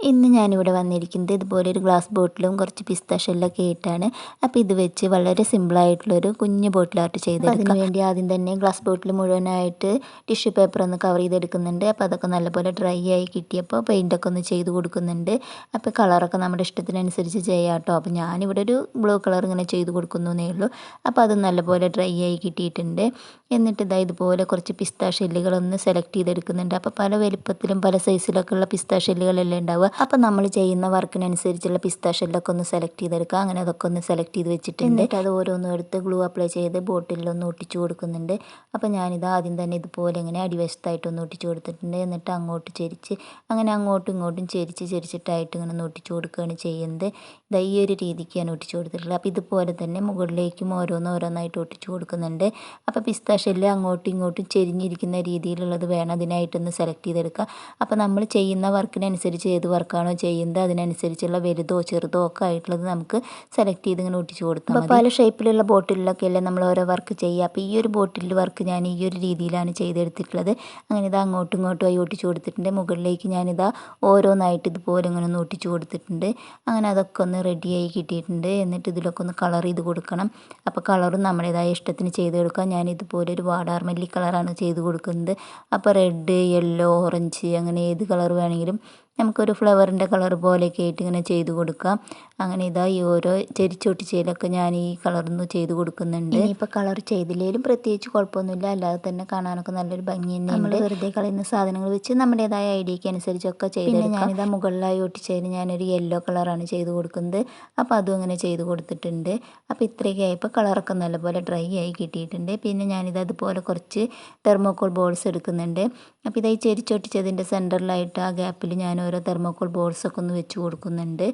ഇന്ന് ഞാനിവിടെ വന്നിരിക്കുന്നത് ഇതുപോലെ ഒരു ഗ്ലാസ് ബോട്ടിലും കുറച്ച് പിസ്ത ഷെല്ലൊക്കെ ആയിട്ടാണ് അപ്പോൾ ഇത് വെച്ച് വളരെ സിമ്പിളായിട്ടുള്ളൊരു കുഞ്ഞ് ബോട്ടിലായിട്ട് ചെയ്തെടുക്കാം. അതിന് വേണ്ടി ആദ്യം തന്നെ ഗ്ലാസ് ബോട്ടിൽ മുഴുവനായിട്ട് ടിഷ്യൂ പേപ്പർ ഒന്ന് കവർ ചെയ്തെടുക്കുന്നുണ്ട്. അപ്പോൾ അതൊക്കെ നല്ലപോലെ ഡ്രൈ ആയി കിട്ടിയപ്പോൾ പെയിന്റൊക്കെ ഒന്ന് ചെയ്ത് കൊടുക്കുന്നുണ്ട്. അപ്പോൾ കളറൊക്കെ നമ്മുടെ ഇഷ്ടത്തിനനുസരിച്ച് ചെയ്യാം കേട്ടോ. അപ്പോൾ ഞാനിവിടെ ഒരു ബ്ലൂ കളർ ഇങ്ങനെ ചെയ്ത് കൊടുക്കുന്നേ ഉള്ളൂ. അപ്പോൾ അത് നല്ലപോലെ ഡ്രൈ ആയി കിട്ടിയിട്ടുണ്ട്. എന്നിട്ട് ഇതാ ഇതുപോലെ കുറച്ച് പിസ്ത ഷെല്ലുകളൊന്ന് സെലക്ട് ചെയ്തെടുക്കുന്നുണ്ട്. അപ്പോൾ പല വലുപ്പത്തിലും പല സൈസിലൊക്കെ ഉള്ള പിസ്ത ഷെല്ലുകളല്ലേ ഉണ്ടാവുക? അപ്പോൾ നമ്മൾ ചെയ്യുന്ന വർക്കിനനുസരിച്ചുള്ള പിസ്ത ഷെല്ലൊക്കെ ഒന്ന് സെലക്ട് ചെയ്തെടുക്കുക. അങ്ങനെ അതൊക്കെ ഒന്ന് സെലക്ട് ചെയ്ത് വെച്ചിട്ടുണ്ട്. അത് ഓരോന്നും എടുത്ത് ഗ്ലൂ അപ്ലൈ ചെയ്ത് ബോട്ടിലൊന്ന് ഒട്ടിച്ച് കൊടുക്കുന്നുണ്ട്. അപ്പം ഞാനിത് ആദ്യം തന്നെ ഇതുപോലെ ഇങ്ങനെ അടിവശത്തായിട്ടൊന്ന് ഒട്ടിച്ച് കൊടുത്തിട്ടുണ്ട്. എന്നിട്ട് അങ്ങോട്ട് ചെരിച്ച് അങ്ങനെ അങ്ങോട്ടും ഇങ്ങോട്ടും ചെരിച്ച് ചെരിച്ചിട്ടായിട്ട് ഇങ്ങനെ ഒട്ടിച്ച് കൊടുക്കുകയാണ് ചെയ്യുന്നത്. ഇതാ ഈ ഒരു രീതിക്കാണ് ഒട്ടിച്ച് കൊടുത്തിട്ടുള്ളത്. അപ്പോൾ ഇതുപോലെ തന്നെ മുകളിലേക്കും ഓരോന്നും ഓരോന്നായിട്ട് ഒട്ടിച്ച് കൊടുക്കുന്നുണ്ട്. അപ്പോൾ പിസ്ത ഷെല്ല് അങ്ങോട്ടും ഇങ്ങോട്ടും ചെരിഞ്ഞിരിക്കുന്ന രീതിയിലുള്ളത് വേണം. അതിനായിട്ടൊന്ന് സെലക്ട് ചെയ്തെടുക്കുക. അപ്പോൾ നമ്മൾ ചെയ്യുന്ന വർക്കിനനുസരിച്ച് ഏത് വർക്കാണോ ചെയ്യുന്നത് അതിനനുസരിച്ചുള്ള വലുതോ ചെറുതോ ഒക്കെ ആയിട്ടുള്ളത് നമുക്ക് സെലക്ട് ചെയ്ത് ഇങ്ങനെ ഒട്ടിച്ചു കൊടുത്താൽ അപ്പോൾ പല ഷേപ്പിലുള്ള ബോട്ടിലൊക്കെ അല്ലേ നമ്മൾ ഓരോ വർക്ക് ചെയ്യുക. അപ്പോൾ ഈ ഒരു ബോട്ടിൽ വർക്ക് ഞാൻ ഈ ഒരു രീതിയിലാണ് ചെയ്തെടുത്തിട്ടുള്ളത്. അങ്ങനെ ഇതാ അങ്ങോട്ടും ഇങ്ങോട്ടും ആയി ഒട്ടിച്ചു കൊടുത്തിട്ടുണ്ട്. മുകളിലേക്ക് ഞാനിതാ ഓരോന്നായിട്ട് ഇതുപോലെ ഇങ്ങനെ ഒന്ന് ഒട്ടിച്ചു കൊടുത്തിട്ടുണ്ട്. അങ്ങനെ അതൊക്കെ ഒന്ന് റെഡിയായി കിട്ടിയിട്ടുണ്ട്. എന്നിട്ട് ഇതിലൊക്കെ ഒന്ന് കളർ ചെയ്ത് കൊടുക്കണം. അപ്പോൾ കളറും നമ്മുടേതായ ഇഷ്ടത്തിന് ചെയ്തെടുക്കാം ഞാൻ ഇതുപോലെ ഒരു വാടാർമല്ലി കളറാണ് ചെയ്ത് കൊടുക്കുന്നത്. അപ്പോൾ റെഡ് യെല്ലോ ഓറഞ്ച് അങ്ങനെ ഏത് കളർ വേണമെങ്കിലും നമുക്കൊരു ഫ്ലവറിന്റെ കളർ പോലെയൊക്കെ ആയിട്ട് ഇങ്ങനെ ചെയ്ത് കൊടുക്കാം. അങ്ങനെ ഇതാ ഈ ഓരോ ചെരിച്ചൊട്ടിച്ചയിലൊക്കെ ഞാൻ ഈ കളർന്ന് ചെയ്ത് കൊടുക്കുന്നുണ്ട്. ഇനിയിപ്പോൾ കളർ ചെയ്തില്ലെങ്കിലും പ്രത്യേകിച്ച് കുഴപ്പമൊന്നുമില്ല. അല്ലാതെ തന്നെ കാണാനൊക്കെ നല്ലൊരു ഭംഗി തന്നെ നമ്മൾ വെറുതെ കളയുന്ന സാധനങ്ങൾ വെച്ച് നമ്മുടേതായ ഐഡിയക്ക് അനുസരിച്ചൊക്കെ ചെയ്ത് ഞാനിതാ മുകളിലായി ഒട്ടിച്ചതിന് ഞാനൊരു യെല്ലോ കളറാണ് ചെയ്ത് കൊടുക്കുന്നത്. അപ്പോൾ അതും അങ്ങനെ ചെയ്ത് കൊടുത്തിട്ടുണ്ട്. അപ്പോൾ ഇത്രയൊക്കെ ആയപ്പോൾ കളറൊക്കെ നല്ലപോലെ ഡ്രൈ ആയി കിട്ടിയിട്ടുണ്ട്. പിന്നെ ഞാനിത് അതുപോലെ കുറച്ച് തെർമോക്കോൾ ബോൾസ് എടുക്കുന്നുണ്ട്. അപ്പോൾ ഇതായി ചെരിച്ചൊട്ടിച്ചതിന്റെ സെന്ററിലായിട്ട് ആ ഗ്യാപ്പിൽ ഞാൻ ഓരോ തെർമോക്കോൾ ബോൾസൊക്കെ ഒന്ന് വെച്ച് കൊടുക്കുന്നുണ്ട്.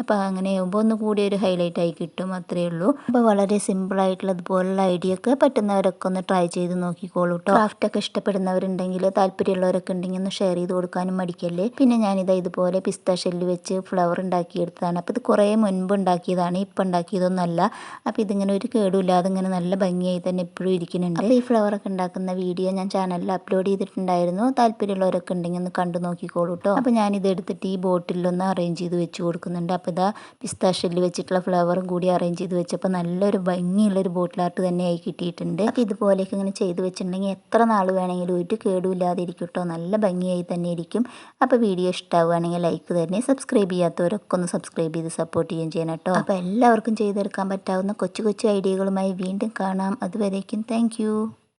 അപ്പോൾ അങ്ങനെ ആകുമ്പോൾ ഒന്ന് കൂടി ഒരു ഹൈലൈറ്റ് ആയി കിട്ടും അത്രയേ ഉള്ളൂ. അപ്പോൾ വളരെ സിമ്പിളായിട്ടുള്ള അതുപോലുള്ള ഐഡിയ ഒക്കെ പറ്റുന്നവരൊക്കെ ഒന്ന് ട്രൈ ചെയ്ത് നോക്കിക്കോളൂ കേട്ടോ ക്രാഫ്റ്റൊക്കെ ഇഷ്ടപ്പെടുന്നവരുണ്ടെങ്കിൽ താല്പര്യമുള്ളവരൊക്കെ ഉണ്ടെങ്കിൽ ഒന്ന് ഷെയർ ചെയ്ത് കൊടുക്കാനും മടിക്കല്ലേ? പിന്നെ ഞാനിതാ ഇതുപോലെ പിസ്ത ഷെല്ല് വെച്ച് ഫ്ലവർ ഉണ്ടാക്കിയെടുത്തതാണ്. അപ്പോൾ ഇത് കുറേ മുൻപ് ഉണ്ടാക്കിയതാണ് ഇപ്പം ഉണ്ടാക്കിയതൊന്നുമല്ല അപ്പോൾ ഇതിങ്ങനെ ഒരു കേടുമില്ലാതെ ഇങ്ങനെ നല്ല ഭംഗിയായി തന്നെ എപ്പോഴും ഇരിക്കുന്നുണ്ട്. അപ്പോൾ ഈ ഫ്ലവറൊക്കെ ഉണ്ടാക്കുന്ന വീഡിയോ ഞാൻ ചാനലിൽ അപ്ലോഡ് ചെയ്തിട്ടുണ്ടായിരുന്നു. താല്പര്യമുള്ളവരൊക്കെ ഉണ്ടെങ്കിൽ ഒന്ന് കണ്ടു നോക്കിക്കോളൂ കേട്ടോ അപ്പോൾ ഞാനിത് എടുത്തിട്ട് ഈ ബോട്ടിലൊന്ന് അറേഞ്ച് ചെയ്ത് വെച്ച് കൊടുക്കുന്നുണ്ട്. അപ്പോൾ ഇതാ പിസ്ത ഷെല്ല് വെച്ചിട്ടുള്ള ഫ്ലവറും കൂടി അറേഞ്ച് ചെയ്ത് വെച്ചപ്പോൾ നല്ലൊരു ഭംഗിയുള്ളൊരു ബോട്ടിലാർട്ട് തന്നെയായി കിട്ടിയിട്ടുണ്ട്. അപ്പോൾ ഇതുപോലെയൊക്കെ ഇങ്ങനെ ചെയ്ത് വെച്ചിട്ടുണ്ടെങ്കിൽ എത്ര നാൾ വേണമെങ്കിലും ഒരു കേടുമില്ലാതെ ഇരിക്കും കേട്ടോ നല്ല ഭംഗിയായി തന്നെ ഇരിക്കും. അപ്പോൾ വീഡിയോ ഇഷ്ടമാവുകയാണെങ്കിൽ ലൈക്ക് തന്നെ സബ്സ്ക്രൈബ് ചെയ്യാത്തവരൊക്കെ ഒന്ന് സബ്സ്ക്രൈബ് ചെയ്ത് സപ്പോർട്ട് ചെയ്യുകയും ചെയ്യണം കേട്ടോ അപ്പോൾ എല്ലാവർക്കും ചെയ്തെടുക്കാൻ പറ്റാവുന്ന കൊച്ചു കൊച്ചു ഐഡിയകളുമായി വീണ്ടും കാണാം. അതുവരേക്കും താങ്ക്